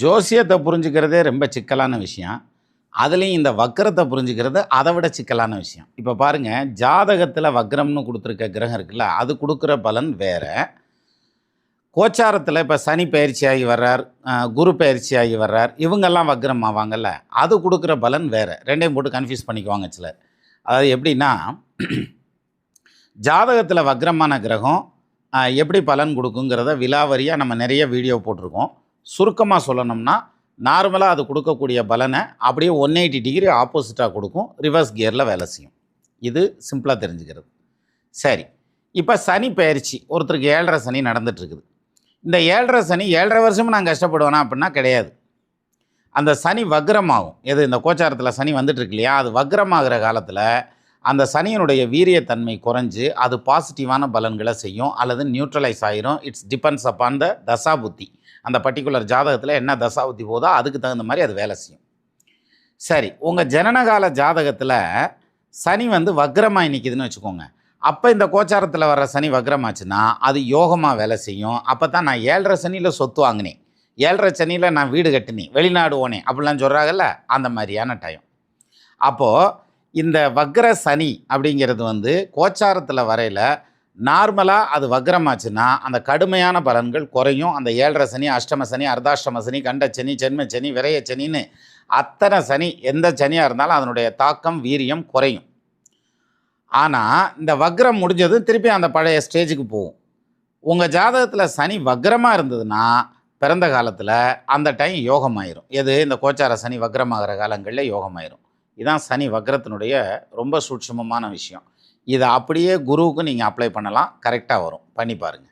ஜோசியத்தை புரிஞ்சுக்கிறதே ரொம்ப சிக்கலான விஷயம். அதுலேயும் இந்த வக்கரத்தை புரிஞ்சுக்கிறது அதை விட சிக்கலான விஷயம். இப்போ பாருங்கள் ஜாதகத்தில் வக்ரம்னு கொடுத்துருக்க கிரகம் இருக்குல்ல அது கொடுக்குற பலன் வேறு. கோச்சாரத்தில் இப்போ சனி பயிற்சி ஆகி வர்றார் குரு பயிற்சி ஆகி வர்றார் இவங்கெல்லாம் வக்ரம் ஆவாங்கல்ல அது கொடுக்குற பலன் வேறு. ரெண்டையும் போட்டு கன்ஃபியூஸ் பண்ணிக்குவாங்க சிலர். அதாவது எப்படின்னா ஜாதகத்தில் வக்ரமான கிரகம் எப்படி பலன் கொடுக்குங்கிறத விலாவரியாக நம்ம நிறைய வீடியோ போட்டிருக்கோம். சுருக்கமாக சொல்லணும்னா நார்மலாக அது கொடுக்கக்கூடிய பலனை அப்படியே ஒன் எயிட்டி டிகிரி ஆப்போசிட்டாக கொடுக்கும். ரிவர்ஸ் கியரில் வேலை செய்யும். இது சிம்பிளாக தெரிஞ்சுக்கிறது. சரி. இப்போ சனி பயிற்சி ஒருத்தருக்கு ஏழரை சனி நடந்துட்டுருக்குது. இந்த ஏழரை சனி ஏழரை வருஷமும் நான் கஷ்டப்படுவேனா அப்படின்னா கிடையாது. அந்த சனி வக்ரமாகும். எது இந்த கோச்சாரத்தில் சனி வந்துட்டுருக்கு இல்லையா? அது வக்ரமாகிற காலத்தில் அந்த சனியினுடைய வீரியத்தன்மை குறைஞ்சு அது பாசிட்டிவான பலன்களை செய்யும் அல்லது நியூட்ரலைஸ் ஆயிரும். இட்ஸ் டிபெண்ட்ஸ் அப்பான் த தசாபுத்தி. அந்த பர்டிகுலர் ஜாதகத்தில் என்ன தசா புத்தி போதோ அதுக்கு தகுந்த மாதிரி அது வேலை செய்யும். சரி உங்கள் ஜனனகால ஜாதகத்தில் சனி வந்து வக்ரமாக நிற்கிதுன்னு வச்சுக்கோங்க. அப்போ இந்த கோச்சாரத்தில் வர்ற சனி வக்ரமாச்சுன்னா அது யோகமாக வேலை செய்யும். அப்போ தான் நான் ஏழரை சனியில் சொத்து வாங்கினேன். ஏழரை சனியில் நான் வீடு கட்டினேன். வெளிநாடு ஓனேன் அப்படிலாம் சொல்கிறாங்கல்ல அந்த மாதிரியான டைம் அப்போது இந்த வக்ர சனி அப்படிங்கிறது வந்து கோச்சாரத்தில் வரையில் நார்மலாக அது வக்ரமாச்சுன்னா அந்த கடுமையான பலன்கள் குறையும். அந்த ஏழரை சனி அஷ்டம சனி அர்த்தாஷ்டம சனி கண்ட சனி ஜென்ம சனி விரைய சனின்னு அத்தனை சனி எந்த சனியாக இருந்தாலும் அதனுடைய தாக்கம் வீரியம் குறையும். ஆனால் இந்த வக்ரம் முடிஞ்சதும் திருப்பி அந்த பழைய ஸ்டேஜுக்கு போகும். உங்கள் ஜாதகத்தில் சனி வக்ரமாக இருந்ததுன்னா பிறந்த காலத்தில் அந்த டைம் யோகமாயிரும். எது? இந்த கோச்சார சனி வக்ரமாகிற காலங்களில் யோகமாயிரும். இதான் சனி வக்ரத்தினுடைய ரொம்ப சூட்சமமான விஷயம். இதை அப்படியே குருவுக்கு நீங்கள் அப்ளை பண்ணலாம். கரெக்டாக வரும். பண்ணி பாருங்கள்